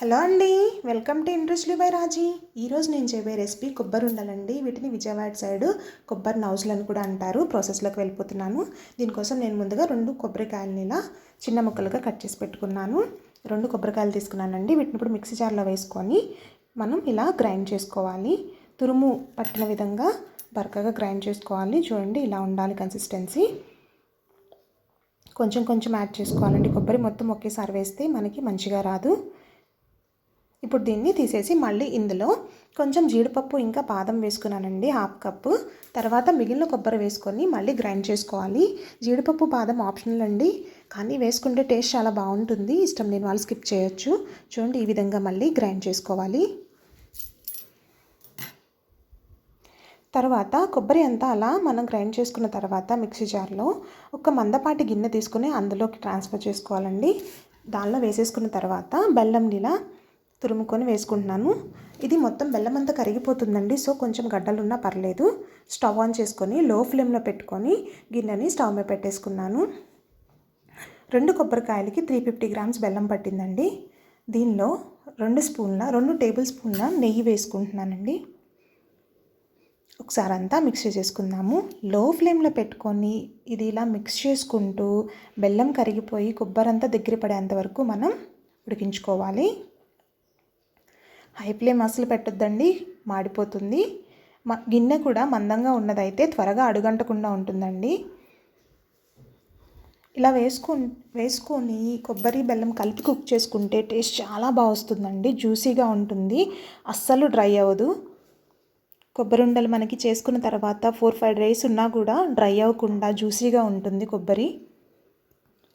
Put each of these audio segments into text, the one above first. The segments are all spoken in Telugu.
హలో అండి welcome to interestingly by Raji. ఈరోజు నేను చెప్పే రెసిపీ కొబ్బరి ఉండాలండి. వీటిని విజయవాడ సైడ్ కొబ్బరి నౌజులని కూడా అంటారు. ప్రాసెస్లోకి వెళ్ళిపోతున్నాను. దీనికోసం నేను ముందుగా రెండు కొబ్బరికాయలని ఇలా చిన్న ముక్కలుగా కట్ చేసి పెట్టుకున్నాను. రెండు కొబ్బరికాయలు తీసుకున్నానండి. వీటిని ఇప్పుడు మిక్సీ జార్లో వేసుకొని మనం ఇలా గ్రైండ్ చేసుకోవాలి. తురుము పట్టిన విధంగా బరకగా గ్రైండ్ చేసుకోవాలి. చూడండి ఇలా ఉండాలి కన్సిస్టెన్సీ. కొంచెం కొంచెం యాడ్ చేసుకోవాలండి. కొబ్బరి మొత్తం ఒకేసారి వేస్తే మనకి మంచిగా రాదు. ఇప్పుడు దీన్ని తీసేసి మళ్ళీ ఇందులో కొంచెం జీడిపప్పు ఇంకా బాదం వేసుకున్నానండి హాఫ్ కప్పు. తర్వాత మిగిలిన కొబ్బరి వేసుకొని మళ్ళీ గ్రైండ్ చేసుకోవాలి. జీడిపప్పు బాదం ఆప్షనల్ అండి. కానీ వేసుకుంటే టేస్ట్ చాలా బాగుంటుంది. ఇష్టం లేని వాళ్ళు స్కిప్ చేయొచ్చు. చూడండి ఈ విధంగా మళ్ళీ గ్రైండ్ చేసుకోవాలి. తర్వాత కొబ్బరి అంతా అలా మనం గ్రైండ్ చేసుకున్న తర్వాత మిక్సీ జార్లో ఒక మందపాటి గిన్నె తీసుకుని అందులోకి ట్రాన్స్ఫర్ చేసుకోవాలండి. దానిలో వేసేసుకున్న తర్వాత బెల్లం ఇలా తురుముకొని వేసుకుంటున్నాను. ఇది మొత్తం బెల్లం అంతా కరిగిపోతుందండి సో కొంచెం గడ్డలున్నా పర్లేదు. స్టవ్ ఆన్ చేసుకొని లో ఫ్లేమ్లో పెట్టుకొని గిన్నెని స్టవ్ మీద పెట్టేసుకున్నాను. రెండు కొబ్బరికాయలకి త్రీ ఫిఫ్టీ గ్రామ్స్ బెల్లం పట్టిందండి. దీనిలో రెండు స్పూన్ల రెండు టేబుల్ స్పూన్ల నెయ్యి వేసుకుంటున్నానండి. ఒకసారి అంతా మిక్స్ చేసుకుందాము లో ఫ్లేమ్లో పెట్టుకొని ఇది ఇలా మిక్స్ చేసుకుంటూ బెల్లం కరిగిపోయి కొబ్బరి అంతా దగ్గర పడేంత వరకు మనం ఉడికించుకోవాలి. హై ఫ్లేమ్ అసలు పెట్టొద్దండి మాడిపోతుంది. గిన్నె కూడా మందంగా ఉన్నదైతే త్వరగా అడుగంటకుండా ఉంటుందండి. ఇలా వేసుకు వేసుకొని కొబ్బరి బెల్లం కలిపి కుక్ చేసుకుంటే టేస్ట్ చాలా బాగా వస్తుందండి జ్యూసీగా ఉంటుంది. అస్సలు డ్రై అవ్వదు. కొబ్బరి ఉండలు మనకి చేసుకున్న తర్వాత ఫోర్ ఫైవ్ డేస్ ఉన్నా కూడా డ్రై అవ్వకుండా జ్యూసీగా ఉంటుంది కొబ్బరి.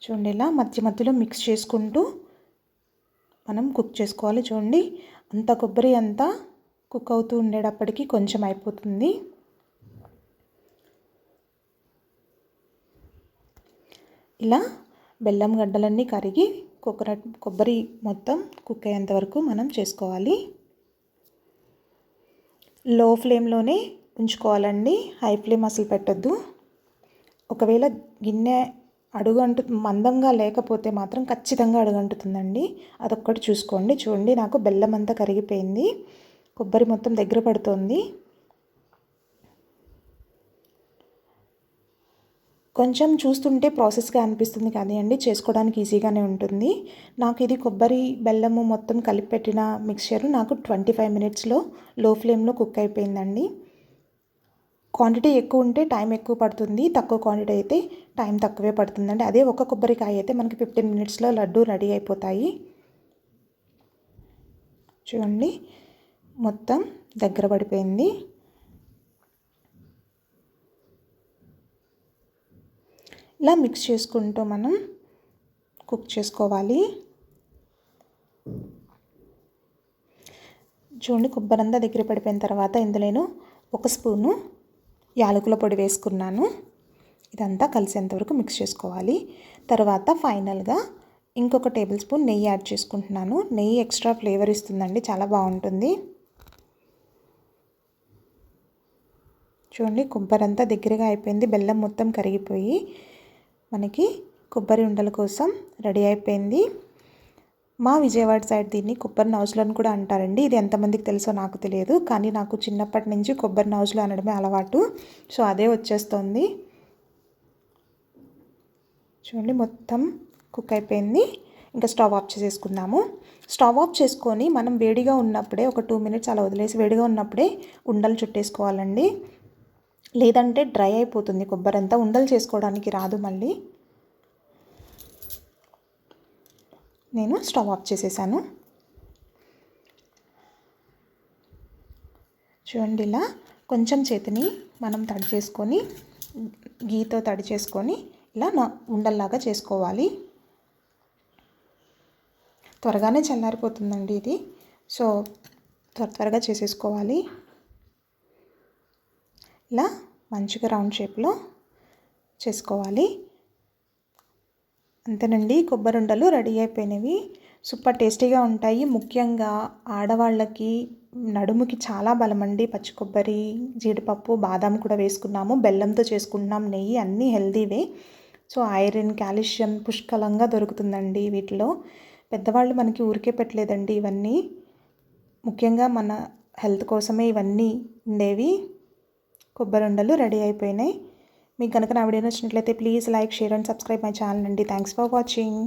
చూడండి ఇలా మధ్య మధ్యలో మిక్స్ చేసుకుంటూ మనం కుక్ చేసుకోవాలి. చూడండి అంత కొబ్బరి అంతా కుక్ అవుతూ ఉండేటప్పటికి కొంచెం అయిపోతుంది. ఇలా బెల్లం గడ్డలన్నీ కరిగి కోకోనట్ కొబ్బరి మొత్తం కుక్ అయ్యేంత వరకు మనం చేసుకోవాలి. లో ఫ్లేమ్లోనే ఉంచుకోవాలండి. హై ఫ్లేమ్ అసలు పెట్టద్దు. ఒకవేళ గిన్నె అడుగంటు మందంగా లేకపోతే మాత్రం ఖచ్చితంగా అడుగంటుతుందండి. అదొక్కటి చూసుకోండి. చూడండి నాకు బెల్లం అంతా కరిగిపోయింది. కొబ్బరి మొత్తం దగ్గర పడుతుంది. కొంచెం చూస్తుంటే ప్రాసెస్గా అనిపిస్తుంది కానీ అండి చేసుకోవడానికి ఈజీగానే ఉంటుంది. నాకు ఇది కొబ్బరి బెల్లము మొత్తం కలిపి పెట్టిన మిక్చర్ నాకు ట్వంటీ ఫైవ్ మినిట్స్లో లో ఫ్లేమ్లో కుక్ అయిపోయిందండి. క్వాంటిటీ ఎక్కువ ఉంటే టైం ఎక్కువ పడుతుంది తక్కువ క్వాంటిటీ అయితే టైం తక్కువే పడుతుందండి. అదే ఒక కొబ్బరికాయ అయితే మనకి ఫిఫ్టీన్ మినిట్స్లో లడ్డు రెడీ అయిపోతాయి. చూడండి మొత్తం దగ్గర పడిపోయింది. ఇలా మిక్స్ చేసుకుంటూ మనం కుక్ చేసుకోవాలి. చూడండి కొబ్బరి అంతా దగ్గర పడిపోయిన తర్వాత ఇందులో ఒక స్పూను యాలకుల పొడి వేసుకున్నాను. ఇదంతా కలిసేంతవరకు మిక్స్ చేసుకోవాలి. తర్వాత ఫైనల్గా ఇంకొక టేబుల్ స్పూన్ నెయ్యి యాడ్ చేసుకుంటున్నాను. నెయ్యి ఎక్స్ట్రా ఫ్లేవర్ ఇస్తుందండి చాలా బాగుంటుంది. చూడండి కొబ్బరి అంతా దగ్గరగా అయిపోయింది బెల్లం మొత్తం కరిగిపోయి మనకి కొబ్బరి ఉండల కోసం రెడీ అయిపోయింది. మా విజయవాడ సైడ్ దీన్ని కొబ్బరి నౌజులను కూడా అంటారండి. ఇది ఎంతమందికి తెలుసో నాకు తెలియదు కానీ నాకు చిన్నప్పటి నుంచి కొబ్బరి నౌజులు అనడమే అలవాటు. సో అదే వచ్చేస్తుంది. చూడండి మొత్తం కుక్ అయిపోయింది. ఇంకా స్టవ్ ఆఫ్ చేసేసుకుందాము. స్టవ్ ఆఫ్ చేసుకొని మనం వేడిగా ఉన్నప్పుడే ఒక టూ మినిట్స్ అలా వదిలేసి వేడిగా ఉన్నప్పుడే ఉండలు చుట్టేసుకోవాలండి. లేదంటే డ్రై అయిపోతుంది కొబ్బరి అంతా. ఉండలు చేసుకోవడానికి రాదు మళ్ళీ. నేను స్టవ్ ఆఫ్ చేసేసాను. చూడండి ఇలా కొంచెం చేతిని మనం తడి చేసుకొని గీతో తడి చేసుకొని ఇలా నా ఉండల్లాగా చేసుకోవాలి. త్వరగానే చల్లారిపోతుందండి ఇది. సో త్వర త్వరగా చేసేసుకోవాలి. ఇలా మంచిగా రౌండ్ షేప్లో చేసుకోవాలి. అంతేనండి. కొబ్బరి ఉండలు రెడీ అయిపోయినవి. సూపర్ టేస్టీగా ఉంటాయి. ముఖ్యంగా ఆడవాళ్ళకి నడుముకి చాలా బలమండి. పచ్చి కొబ్బరి జీడిపప్పు బాదం కూడా వేసుకున్నాము. బెల్లంతో చేసుకుంటున్నాం. నెయ్యి అన్నీ హెల్దీవే. సో ఐరన్ కాల్షియం పుష్కలంగా దొరుకుతుందండి వీటిలో. పెద్దవాళ్ళు మనకి ఊరికే పెట్టలేదండి ఇవన్నీ. ముఖ్యంగా మన హెల్త్ కోసమే ఇవన్నీ ఉండేవి. కొబ్బరి ఉండలు రెడీ అయిపోయినాయి. మీకు కనుక నా వీడియో నచ్చినట్లయితే please like share and subscribe my channel అండి. Thanks for watching